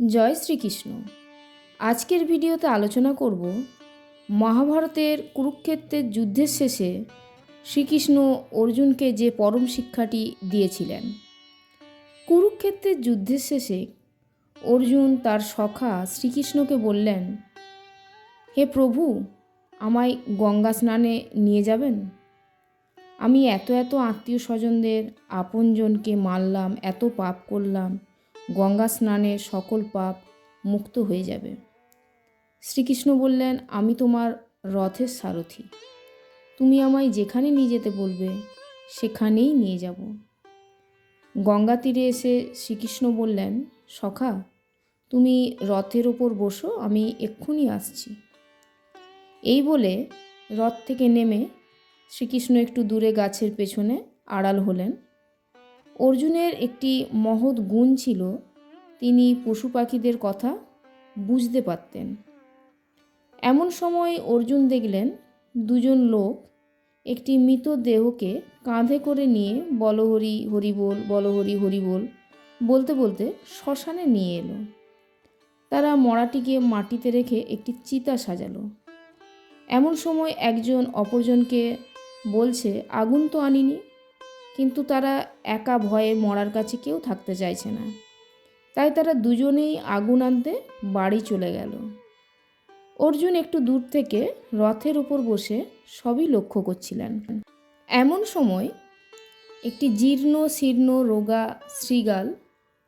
জয় শ্রীকৃষ্ণ। আজকের ভিডিওতে আলোচনা করব মহাভারতের কুরুক্ষেত্রের যুদ্ধের শেষে শ্রীকৃষ্ণ অর্জুনকে যে পরম শিক্ষাটি দিয়েছিলেন। কুরুক্ষেত্রের যুদ্ধের শেষে অর্জুন তার সখা শ্রীকৃষ্ণকে বললেন, হে প্রভু, আমায় গঙ্গা স্নানে নিয়ে যাবেন? আমি এত এত আত্মীয় স্বজনদের আপনজনকে মারলাম, এত পাপ করলাম গঙ্গা স্নানে সকল পাপ মুক্ত হয়ে যাবে। শ্রীকৃষ্ণ বললেন, আমি তোমার রথের সারথি। তুমি আমায় যেখানে নিয়ে যেতে বলবে, সেখানেই নিয়ে যাব। গঙ্গা তীরে এসে শ্রীকৃষ্ণ বললেন, সখা, তুমি রথের ওপর বসো, আমি এক্ষুনি আসছি। এই বলে রথ থেকে নেমে শ্রীকৃষ্ণ একটু দূরে গাছের পেছনে আড়াল হলেন। অর্জুনের একটি মহৎ গুণ ছিল, তিনি পশু পাখিদের কথা বুঝতে পারতেন। এমন সময় অর্জুন দেখলেন, দুজন লোক একটি মৃত দেহকে কাঁধে করে নিয়ে বলহরি, হরিবোল বলহরি, হরিবোল বলতে বলতে শ্মশানে নিয়ে এলো। তারা মরাটিকে মাটিতে রেখে একটি চিতা সাজালো। এমন সময় একজন অপরজনকে বলছে, আগুন তো আনিনি? কিন্তু তারা একা ভয়ে মরার কাছে কেউ থাকতে চাইছে না। তাই তারা দুজনেই আগুন আনতে বাড়ি চলে গেল। অর্জুন একটু দূর থেকে রথের উপর বসে সবই লক্ষ্য করছিলেন। এমন সময় একটি জীর্ণ, শীর্ণ, রোগা শ্রীগাল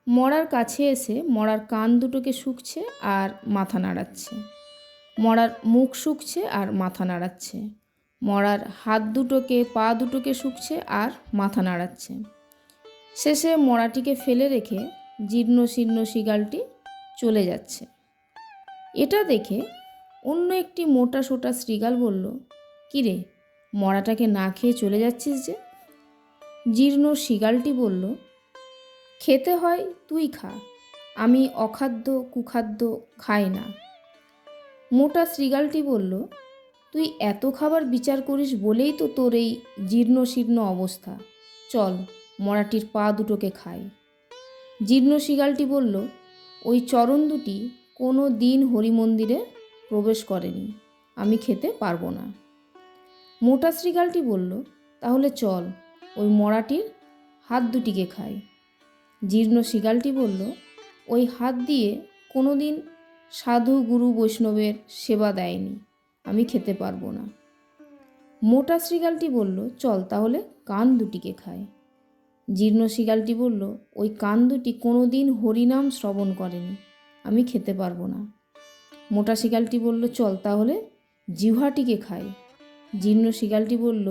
মরার কাছে এসে মরার কান দুটোকে শুকছে আর মাথা নাড়াচ্ছে। মরার মুখ শুকছে আর মাথা নাড়াচ্ছে। মরার হাত দুটোকে, পা দুটোকে শুকছে আর মাথা নাড়াচ্ছে। শেষে মরাটিকে ফেলে রেখে জীর্ণ শীর্ণ শিগালটি চলে যাচ্ছে। এটা দেখে অন্য একটি মোটা সোটা শ্রীগাল বলল কিরে মরাটাকে না খেয়ে চলে যাচ্ছিস যে? জীর্ণ শিগালটি বলল, খেতে হয়, তুই খা। আমি অখাদ্য, কুখাদ্য খাই না। মোটা শ্রীগালটি বলল তুই এত খাবার বিচার করিস বলেই তো তোর এই জীর্ণ শীর্ণ অবস্থা। চল, মরাটির পা দুটোকে খাই। জীর্ণ শিগালটি বলল, ওই চরণ দুটি কোনো দিন হরিমন্দিরে প্রবেশ করেনি, আমি খেতে পারব না। মোটা শ্রীগালটি বলল, তাহলে চল, ওই মরাটির হাত দুটিকে খাই। জীর্ণ শিগালটি বলল, ওই হাত দিয়ে কোনো দিন সাধু গুরু বৈষ্ণবের সেবা দেয়নি। আমি খেতে পারব না। মোটা শ্রীগালটি বলল, চল তাহলে কান দুটিকে খায় জীর্ণ শিগালটি বলল, ওই কান দুটি কোনো দিন হরিনাম শ্রবণ করেনি, আমি খেতে পারব না। মোটা শিগালটি বলল, চল তাহলে জিহ্বাটিকে খায় জীর্ণ শিগালটি বলল,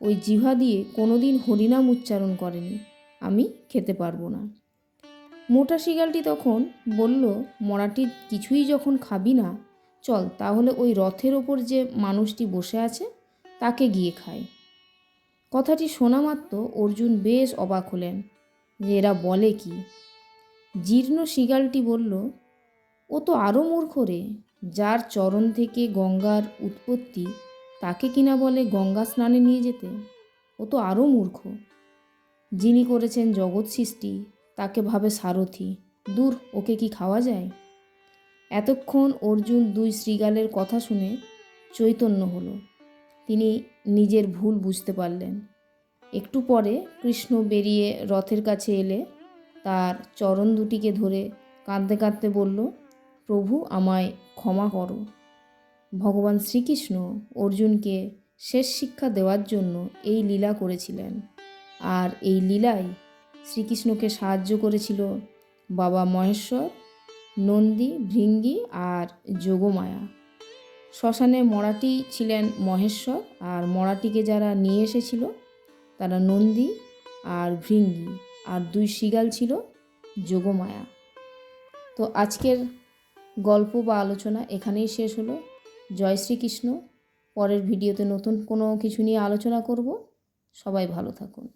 ওই জিহ্বা দিয়ে কোনো দিন হরিনাম উচ্চারণ করেনি, আমি খেতে পারব না। মোটা শিগালটি তখন বলল মরাটি কিছুই যখন খাবি না চল, তাহলে ওই রথের ওপর যে মানুষটি বসে আছে, তাকে গিয়ে খায় কথাটি শোনা মাত্র অর্জুন বেশ অবাক হলেন যে এরা বলে কি? জীর্ণ শিগালটি বলল, ও তো আরও মূর্খ রে, যার চরণ থেকে গঙ্গার উৎপত্তি তাকে কিনা বলে গঙ্গা স্নানে নিয়ে যেতে? ও তো আরও মূর্খ। যিনি করেছেন জগৎ সৃষ্টি, তাকে ভাবে সারথি। দূর, ওকে কি খাওয়া যায়? এতক্ষণ অর্জুন দুই শ্রীগালের কথা শুনে চৈতন্য হলো। তিনি নিজের ভুল বুঝতে পারলেন। একটু পরে কৃষ্ণ বেরিয়ে রথের কাছে এলে তার চরণ দুটিকে ধরে কাঁদতে কাঁদতে বলল, প্রভু, আমায় ক্ষমা করো। ভগবান শ্রীকৃষ্ণ অর্জুনকে শেষ শিক্ষা দেওয়ার জন্য এই লীলা করেছিলেন। আর এই লীলায় শ্রীকৃষ্ণকে সাহায্য করেছিল বাবা মহেশ্বর নন্দী, ভৃঙ্গি আর যোগমায়া। শ্মশানে মরাটি ছিলেন মহেশ্বর আর মরাটিকে যারা নিয়ে এসেছিল, তারা নন্দী আর ভৃঙ্গি আর দুই শিগাল ছিল যোগমায়া। তো আজকের গল্প বা আলোচনা এখানেই শেষ হলো। জয় শ্রীকৃষ্ণ। পরের ভিডিওতে নতুন কোনো কিছু নিয়ে আলোচনা করব। সবাই ভালো থাকুন।